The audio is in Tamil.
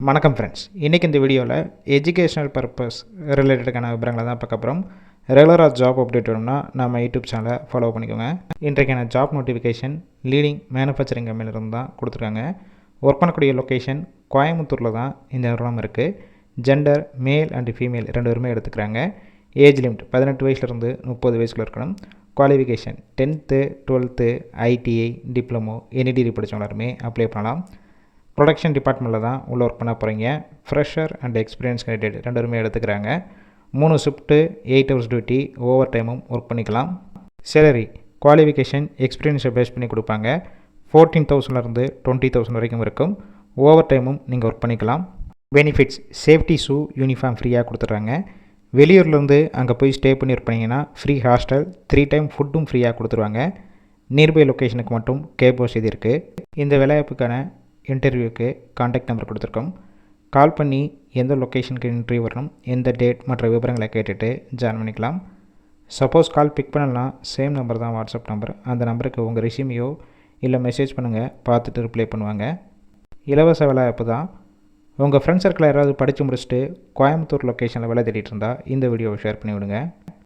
வணக்கம் ஃப்ரெண்ட்ஸ் இன்றைக்கி இந்த வீடியோவில் எஜுகேஷனல் பர்பஸ் ரிலேட்டடுக்கான விவரங்களை தான் பார்க்க போகிறோம் ரெகுலராக ஜாப் அப்டேட் வேணும்னா நம்ம யூடியூப் சேனலை ஃபாலோ பண்ணிக்கோங்க. இன்றைக்கான ஜாப் நோட்டிஃபிகேஷன் லீடிங் மேனுஃபேக்சரிங் கம்பெனிலிருந்து தான் கொடுத்துருக்காங்க. ஒர்க் பண்ணக்கூடிய லொக்கேஷன் கோயம்புத்தூரில் தான் இந்த நிறுவனம் இருக்குது ஜெண்டர் மேல் அண்ட் ஃபீமேல் ரெண்டு பேருமே எடுத்துக்கிறாங்க. ஏஜ் லிமிட் பதினெட்டு வயசுலேருந்து முப்பது வயசுக்குள்ள இருக்கணும். Qualification tenth twelfth ITI diploma any degree படித்தவங்க எல்லாருமே அப்ளை பண்ணலாம். ப்ரொடக்ஷன் டிபார்ட்மெண்ட்டில் தான் உள்ள ஒர்க் பண்ண போகிறீங்க ஃப்ரெஷர் அண்ட் எக்ஸ்பீரியன்ஸ் கேண்டிடேட் ரெண்டு பேருமே எடுத்துக்கிறாங்க. மூணு shift eight hours duty over டைமும் ஒர்க் பண்ணிக்கலாம். சேலரி குவாலிஃபிகேஷன் எக்ஸ்பீரியன்ஸை பேஸ் பண்ணி கொடுப்பாங்க. ஃபோர்டீன் தௌசண்ட்லேருந்து டுவெண்ட்டி தௌசண்ட் வரைக்கும் இருக்கும். ஓவர் டைமும் நீங்கள் ஒர்க் பண்ணிக்கலாம். பெனிஃபிட்ஸ் சேஃப்டி ஷூ யூனிஃபார்ம் ஃப்ரீயாக கொடுத்துட்றாங்க. வெளியூர்லேருந்து அங்கே போய் ஸ்டே பண்ணி இருப்பீங்கன்னா ஃப்ரீ ஹாஸ்டல் த்ரீ டைம் ஃபுட்டும் ஃப்ரீயாக கொடுத்துருவாங்க. நியர்பை லொக்கேஷனுக்கு மட்டும் கேப் வசதி இருக்குது இந்த வேலைவாய்ப்புக்கான இன்டர்வியூக்கு காண்டாக்ட் நம்பர் கொடுத்துருக்கோம். கால் பண்ணி எந்த லொக்கேஷனுக்கு இன்டர்வியூ வரணும் எந்த டேட் மற்ற விவரங்களை கேட்டுட்டு ஜாயின் பண்ணிக்கலாம். சப்போஸ் கால் பிக் பண்ணலாம் சேம் நம்பர் தான் வாட்ஸ்அப் நம்பர் அந்த நம்பருக்கு உங்கள் ரெசியூமையோ இல்லை மெசேஜ் பண்ணுங்கள் பார்த்துட்டு ரிப்ளை பண்ணுவாங்க. இலவச வேலைவாய்ப்பு தான். உங்கள் ஃப்ரெண்ட்ஸ் சர்க்கிளில் யாராவது படித்து முடிச்சுட்டு கோயம்புத்தூர் லொக்கேஷனில் வேலை தேடிட்டு இருந்தால் இந்த வீடியோவை ஷேர் பண்ணி விடுங்க